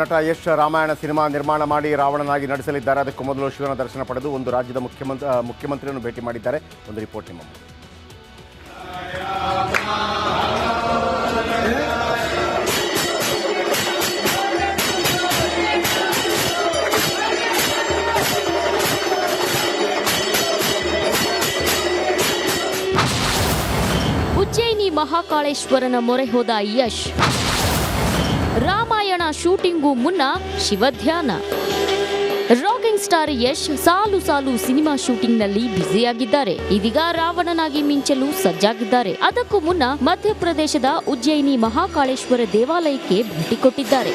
ನಟ ಯಶ್ ರಾಮಾಯಣ ಸಿನಿಮಾ ನಿರ್ಮಾಣ ಮಾಡಿ ರಾವಣನಾಗಿ ನಡೆಸಲಿದ್ದಾರೆ ಅದಕ್ಕೂ ಮೊದಲು ಶಿವನ ದರ್ಶನ ಪಡೆದು ಒಂದು ರಾಜ್ಯದ ಮುಖ್ಯಮಂತ್ರಿ ಮುಖ್ಯಮಂತ್ರಿಯನ್ನು ಭೇಟಿ ಮಾಡಿದ್ದಾರೆ. ಒಂದು ರಿಪೋರ್ಟ್ ನಿಮ್ಮ. ಉಜ್ಜಯಿನಿ ಮಹಾಕಾಳೇಶ್ವರನ ಮೊರೆ ಹೋದ ಯಶ್. ಶೂಟಿಂಗೂ ಮುನ್ನ ಶಿವಧ್ಯಾನ. ರಾಕಿಂಗ್ ಸ್ಟಾರ್ ಯಶ್ ಸಾಲು ಸಾಲು ಸಿನಿಮಾ ಶೂಟಿಂಗ್ನಲ್ಲಿ ಬ್ಯುಸಿಯಾಗಿದ್ದಾರೆ. ಇದೀಗ ರಾವಣನಾಗಿ ಮಿಂಚಲು ಸಜ್ಜಾಗಿದ್ದಾರೆ. ಅದಕ್ಕೂ ಮುನ್ನ ಮಧ್ಯಪ್ರದೇಶದ ಉಜ್ಜಯಿನಿ ಮಹಾಕಾಳೇಶ್ವರ ದೇವಾಲಯಕ್ಕೆ ಭೇಟಿ ಕೊಟ್ಟಿದ್ದಾರೆ.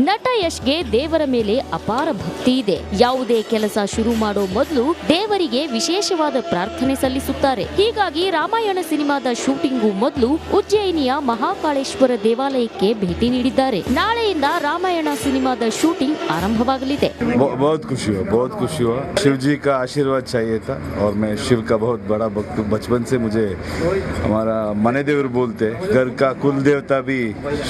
ನಟ ಯಶ್ಗೆ ದೇವರ ಮೇಲೆ ಅಪಾರ ಭಕ್ತಿ ಇದೆ ಯಾವುದೇ ಕೆಲಸ ಶುರು ಮಾಡೋ ಮೊದಲು ದೇವರಿಗೆ ವಿಶೇಷವಾದ ಪ್ರಾರ್ಥನೆ ಸಲ್ಲಿಸುತ್ತಾರೆ ಹೀಗಾಗಿ ರಾಮಾಯಣ ಸಿನಿಮಾದ ಶೂಟಿಂಗೂ ಮೊದಲು ಉಜ್ಜಯಿನಿಯ ಮಹಾಕಾಳೇಶ್ವರ ದೇವಾಲಯಕ್ಕೆ ಭೇಟಿ ನೀಡಿದ್ದಾರೆ ನಾಳೆಯಿಂದ ರಾಮಾಯಣ ಸಿನಿಮಾದ ಶೂಟಿಂಗ್ ಆರಂಭವಾಗಲಿದೆ बहु- बहुत खुशी हुआ बहुत खुशी हुआ शिव जी का आशीर्वाद चाहिए था और मैं शिव का बहुत बड़ा भक्त हूँ बचपन से मुझे हमारा मने देवर बोलते हैं। घर का कुल देवता भी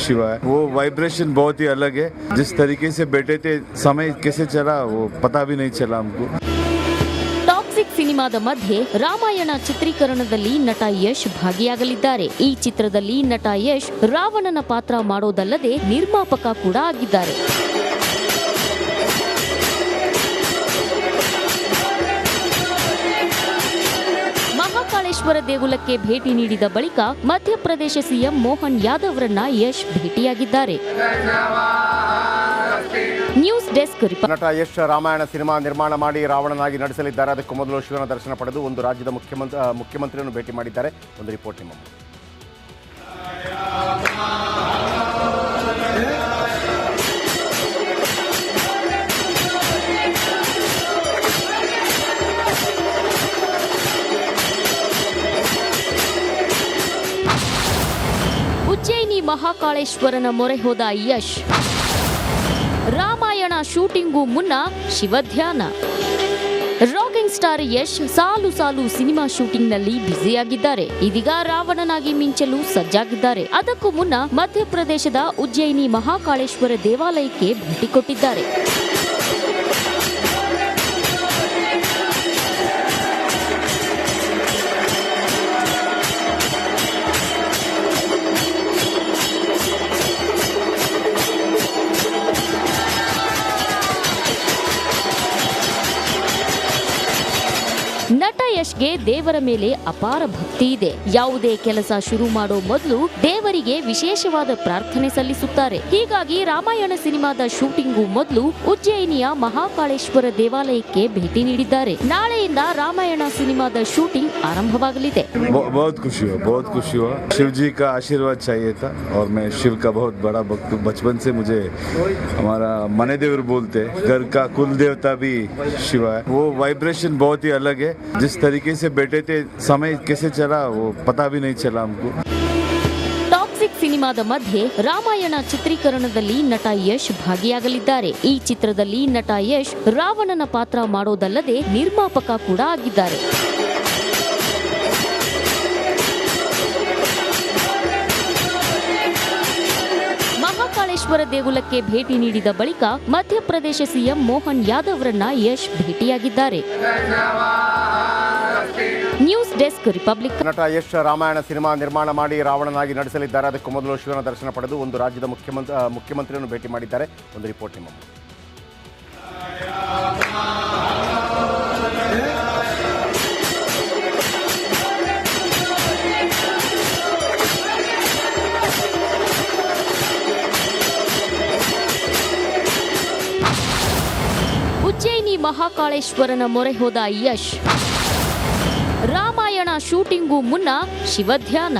शिवा है वो वाइब्रेशन बहुत ही अलग है जिस तरीके से बैठे थे समय कैसे चला वो पता भी नहीं चला हमको ಟಾಕ್ಸಿಕ್ ಸಿನಿಮಾದ ಮಧ್ಯೆ ರಾಮಾಯಣ ಚಿತ್ರೀಕರಣದಲ್ಲಿ ನಟ ಯಶ್ ಭಾಗಿಯಾಗಲಿದ್ದಾರೆ ಈ ಚಿತ್ರದಲ್ಲಿ ನಟ ಯಶ್ ರಾವಣನ ಪಾತ್ರ ಮಾಡೋದಲ್ಲದೆ ನಿರ್ಮಾಪಕ ಕೂಡ ಆಗಿದ್ದಾರೆ ಮಹಾಕಾಳೇಶ್ವರ ದೇಗುಲಕ್ಕೆ ಭೇಟಿ ನೀಡಿದ ಬಳಿಕ ಮಧ್ಯಪ್ರದೇಶ ಸಿಎಂ ಮೋಹನ್ ಯಾದವ್ರನ್ನ ಯಶ್ ಭೇಟಿಯಾಗಿದ್ದಾರೆ News desk report. ನಟ ಯಶ್ ರಾಮಾಯಣ ಸಿನಿಮಾ ನಿರ್ಮಾಣ ಮಾಡಿ ರಾವಣನಾಗಿ ನಡೆಸಲಿದ್ದಾರೆ ಅದಕ್ಕೂ ಮೊದಲು ಶಿವನ ದರ್ಶನ ಪಡೆದು ಒಂದು ರಾಜ್ಯದ ಮುಖ್ಯಮಂತ್ರಿ ಮುಖ್ಯಮಂತ್ರಿಯನ್ನು ಭೇಟಿ ಮಾಡಿದ್ದಾರೆ. ಒಂದು ರಿಪೋರ್ಟ್ ನಿಮ್ಮ. ಉಜ್ಜಯಿನಿ ಮಹಾಕಾಳೇಶ್ವರನ ಮೊರೆ ಹೋದ ಯಶ್. ರಾಮಾಯಣ ಶೂಟಿಂಗೂ ಮುನ್ನ ಶಿವಧ್ಯಾನ. ರಾಕಿಂಗ್ ಸ್ಟಾರ್ ಯಶ್ ಸಾಲು ಸಾಲು ಸಿನಿಮಾ ಶೂಟಿಂಗ್ನಲ್ಲಿ ಬ್ಯುಸಿಯಾಗಿದ್ದಾರೆ. ಇದೀಗ ರಾವಣನಾಗಿ ಮಿಂಚಲು ಸಜ್ಜಾಗಿದ್ದಾರೆ. ಅದಕ್ಕೂ ಮುನ್ನ ಮಧ್ಯಪ್ರದೇಶದ ಉಜ್ಜಯಿನಿ ಮಹಾಕಾಳೇಶ್ವರ ದೇವಾಲಯಕ್ಕೆ ಭೇಟಿ ಕೊಟ್ಟಿದ್ದಾರೆ. ಯಶ್ಗೆ ದೇವರ ಮೇಲೆ ಅಪಾರ ಭಕ್ತಿ ಇದೆ ಯಾವುದೇ ಕೆಲಸ ಶುರು ಮಾಡೋ ಮೊದಲು ದೇವರಿಗೆ ವಿಶೇಷವಾದ ಪ್ರಾರ್ಥನೆ ಸಲ್ಲಿಸುತ್ತಾರೆ ಹೀಗಾಗಿ ರಾಮಾಯಣ ಸಿನಿಮಾದ ಶೂಟಿಂಗೂ ಮೊದಲು ಉಜ್ಜಯಿನಿಯ ಮಹಾಕಾಳೇಶ್ವರ ದೇವಾಲಯಕ್ಕೆ ಭೇಟಿ ನೀಡಿದ್ದಾರೆ ನಾಳೆಯಿಂದ ರಾಮಾಯಣ ಸಿನಿಮಾದ ಶೂಟಿಂಗ್ ಆರಂಭವಾಗಲಿದೆ बहु- बहुत खुशी हुआ बहुत खुशी हुआ शिव जी का आशीर्वाद चाहिए था और मैं शिव का बहुत बड़ा भक्त हूँ बचपन से मुझे हमारा मने देवर बोलते हैं। घर का कुल देवता भी शिवा है वो वाइब्रेशन बहुत ही अलग है जिस तरीके से बैठे थे समय कैसे चला वो पता भी नहीं चला हमको ಟಾಕ್ಸಿಕ್ ಸಿನಿಮಾದ ಮಧ್ಯೆ ರಾಮಾಯಣ ಚಿತ್ರೀಕರಣದಲ್ಲಿ ನಟ ಯಶ್ ಭಾಗಿಯಾಗಲಿದ್ದಾರೆ ಈ ಚಿತ್ರದಲ್ಲಿ ನಟ ಯಶ್ ರಾವಣನ ಪಾತ್ರ ಮಾಡೋದಲ್ಲದೆ ನಿರ್ಮಾಪಕ ಕೂಡ ಆಗಿದ್ದಾರೆ ಮಹಾಕಾಳೇಶ್ವರ ದೇಗುಲಕ್ಕೆ ಭೇಟಿ ನೀಡಿದ ಬಳಿಕ ಮಧ್ಯಪ್ರದೇಶ ಸಿಎಂ ಮೋಹನ್ ಯಾದವ್ರನ್ನ ಯಶ್ ಭೇಟಿಯಾಗಿದ್ದಾರೆ ನ್ಯೂಸ್ ಡೆಸ್ಕ್ ರಿಪಬ್ಲಿಕ್ ನಟ ಯಶ್ ರಾಮಾಯಣ ಸಿನಿಮಾ ನಿರ್ಮಾಣ ಮಾಡಿ ರಾವಣನಾಗಿ ನಡೆಸಲಿದ್ದಾರೆ ಅದಕ್ಕೂ ಮೊದಲು ಶಿವನ ದರ್ಶನ ಪಡೆದು ಒಂದು ರಾಜ್ಯದ ಮುಖ್ಯಮಂತ್ರಿ ಮುಖ್ಯಮಂತ್ರಿಯನ್ನು ಭೇಟಿ ಮಾಡಿದ್ದಾರೆ. ಒಂದು ರಿಪೋರ್ಟ್ ನಿಮ್ಮ. ಉಜ್ಜಯಿನಿ ಮಹಾಕಾಳೇಶ್ವರನ ಮೊರೆ ಹೋದ ಯಶ್. ರಾಮಾಯಣ ಶೂಟಿಂಗೂ ಮುನ್ನ ಶಿವಧ್ಯಾನ.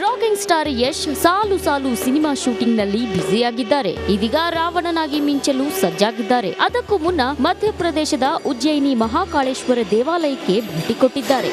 ರಾಕಿಂಗ್ ಸ್ಟಾರ್ ಯಶ್ ಸಾಲು ಸಾಲು ಸಿನಿಮಾ ಶೂಟಿಂಗ್ನಲ್ಲಿ ಬ್ಯುಸಿಯಾಗಿದ್ದಾರೆ. ಇದೀಗ ರಾವಣನಾಗಿ ಮಿಂಚಲು ಸಜ್ಜಾಗಿದ್ದಾರೆ. ಅದಕ್ಕೂ ಮುನ್ನ ಮಧ್ಯಪ್ರದೇಶದ ಉಜ್ಜಯಿನಿ ಮಹಾಕಾಳೇಶ್ವರ ದೇವಾಲಯಕ್ಕೆ ಭೇಟಿ ಕೊಟ್ಟಿದ್ದಾರೆ.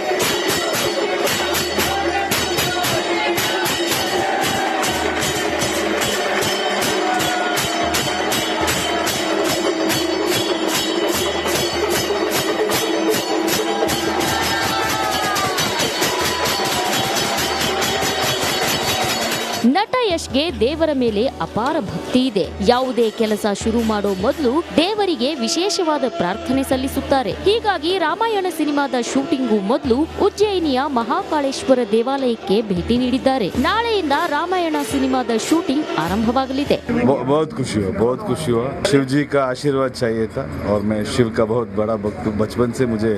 ಯಶ್ಗೆ ದೇವರ ಮೇಲೆ ಅಪಾರ ಭಕ್ತಿ ಇದೆ ಯಾವುದೇ ಕೆಲಸ ಶುರು ಮಾಡೋ ಮೊದಲು ದೇವರಿಗೆ ವಿಶೇಷವಾದ ಪ್ರಾರ್ಥನೆ ಸಲ್ಲಿಸುತ್ತಾರೆ ಹೀಗಾಗಿ ರಾಮಾಯಣ ಸಿನಿಮಾದ ಶೂಟಿಂಗು ಮೊದಲು ಉಜ್ಜಯಿನಿಯ ಮಹಾಕಾಳೇಶ್ವರ ದೇವಾಲಯಕ್ಕೆ ಭೇಟಿ ನೀಡಿದ್ದಾರೆ ನಾಳೆಯಿಂದ ರಾಮಾಯಣ ಸಿನಿಮಾದ ಶೂಟಿಂಗ್ ಆರಂಭವಾಗಲಿದೆ बहु- बहुत खुशी हुआ बहुत खुशी हुआ शिव जी का आशीर्वाद चाहिए था और मैं शिव का बहुत बड़ा भक्त हूँ बचपन से मुझे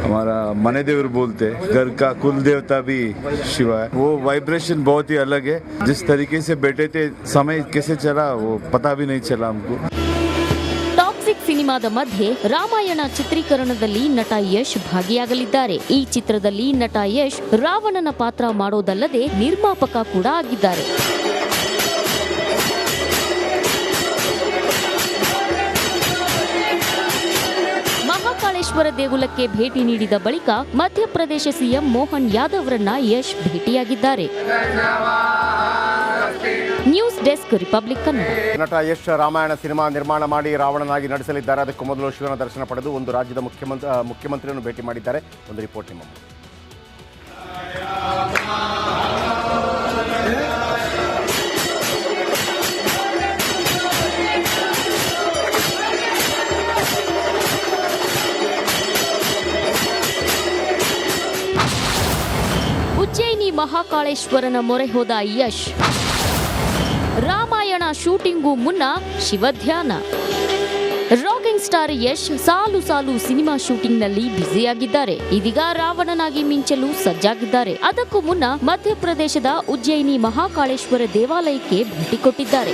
हमारा मने देवर बोलते हैं। घर का कुल देवता भी शिवा है वो वाइब्रेशन बहुत ही अलग है जिस तरीके से बैठे थे समय कैसे चला वो पता भी नहीं चला हमको ಟಾಕ್ಸಿಕ್ ಸಿನಿಮಾದ ಮಧ್ಯೆ ರಾಮಾಯಣ ಚಿತ್ರೀಕರಣದಲ್ಲಿ ನಟ ಯಶ್ ಭಾಗಿಯಾಗಲಿದ್ದಾರೆ ಈ ಚಿತ್ರದಲ್ಲಿ ನಟ ಯಶ್ ರಾವಣನ ಪಾತ್ರ ಮಾಡೋದಲ್ಲದೆ ನಿರ್ಮಾಪಕ ಕೂಡ ಆಗಿದ್ದಾರೆ ಮಹಾಕಾಳೇಶ್ವರ ದೇಗುಲಕ್ಕೆ ಭೇಟಿ ನೀಡಿದ ಬಳಿಕ ಮಧ್ಯಪ್ರದೇಶ ಸಿಎಂ ಮೋಹನ್ ಯಾದವ್ರನ್ನ Yash ಭೇಟಿಯಾಗಿದ್ದಾರೆ News desk Republic Kannada. ನಟ ಯಶ್ ರಾಮಾಯಣ ಸಿನಿಮಾ ನಿರ್ಮಾಣ ಮಾಡಿ ರಾವಣನಾಗಿ ನಡೆಸಲಿದ್ದಾರೆ ಅದಕ್ಕೂ ಮೊದಲು ಶಿವನ ದರ್ಶನ ಪಡೆದು ಒಂದು ರಾಜ್ಯದ ಮುಖ್ಯಮಂತ್ರಿ ಮುಖ್ಯಮಂತ್ರಿಯನ್ನು ಭೇಟಿ ಮಾಡಿದ್ದಾರೆ. ಒಂದು ರಿಪೋರ್ಟ್ ನಿಮ್ಮ. ಉಜ್ಜಯಿನಿ ಮಹಾಕಾಳೇಶ್ವರನ ಮೊರೆ ಹೋದ ಯಶ್. ರಾಮಾಯಣ ಶೂಟಿಂಗೂ ಮುನ್ನ ಶಿವಧ್ಯಾನ. ರಾಕಿಂಗ್ ಸ್ಟಾರ್ ಯಶ್ ಸಾಲು ಸಾಲು ಸಿನಿಮಾ ಶೂಟಿಂಗ್ನಲ್ಲಿ ಬ್ಯುಸಿಯಾಗಿದ್ದಾರೆ. ಇದೀಗ ರಾವಣನಾಗಿ ಮಿಂಚಲು ಸಜ್ಜಾಗಿದ್ದಾರೆ. ಅದಕ್ಕೂ ಮುನ್ನ ಮಧ್ಯಪ್ರದೇಶದ ಉಜ್ಜಯಿನಿ ಮಹಾಕಾಳೇಶ್ವರ ದೇವಾಲಯಕ್ಕೆ ಭೇಟಿ ಕೊಟ್ಟಿದ್ದಾರೆ.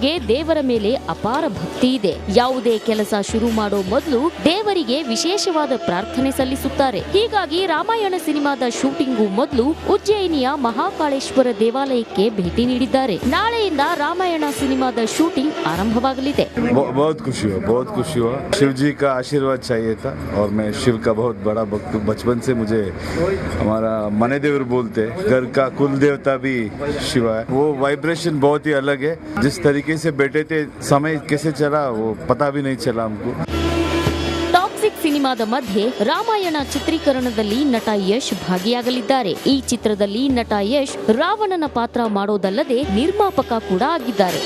ನಟ ಯಶ್ಗೆ ದೇವರ ಮೇಲೆ ಅಪಾರ ಭಕ್ತಿ ಇದೆ ಯಾವುದೇ ಕೆಲಸ ಶುರು ಮಾಡೋ ಮೊದಲು ದೇವರಿಗೆ ವಿಶೇಷವಾದ ಪ್ರಾರ್ಥನೆ ಸಲ್ಲಿಸುತ್ತಾರೆ ಹೀಗಾಗಿ ರಾಮಾಯಣ ಸಿನಿಮಾದ ಶೂಟಿಂಗು ಮೊದಲು ಉಜ್ಜಯಿನಿಯ ಮಹಾಕಾಳೇಶ್ವರ ದೇವಾಲಯಕ್ಕೆ ಭೇಟಿ ನೀಡಿದ್ದಾರೆ ನಾಳೆಯಿಂದ ರಾಮಾಯಣ ಸಿನಿಮಾದ ಶೂಟಿಂಗ್ ಆರಂಭವಾಗಲಿದೆ बहु- बहुत खुशी हुआ बहुत खुशी हुआ शिव जी का आशीर्वाद चाहिए था और मैं शिव का बहुत बड़ा भक्त हूँ बचपन से मुझे हमारा मने देवर बोलते हैं। घर का कुल देवता भी शिवा है वो वाइब्रेशन बहुत ही अलग है जिस तरीके से बैठे थे समय कैसे चला वो पता भी नहीं चला हमको ಟಾಕ್ಸಿಕ್ ಸಿನಿಮಾದ ಮಧ್ಯೆ ರಾಮಾಯಣ ಚಿತ್ರೀಕರಣದಲ್ಲಿ ನಟ ಯಶ್ ಭಾಗಿಯಾಗಲಿದ್ದಾರೆ ಈ ಚಿತ್ರದಲ್ಲಿ ನಟ ಯಶ್ ರಾವಣನ ಪಾತ್ರ ಮಾಡೋದಲ್ಲದೆ ನಿರ್ಮಾಪಕ ಕೂಡ ಆಗಿದ್ದಾರೆ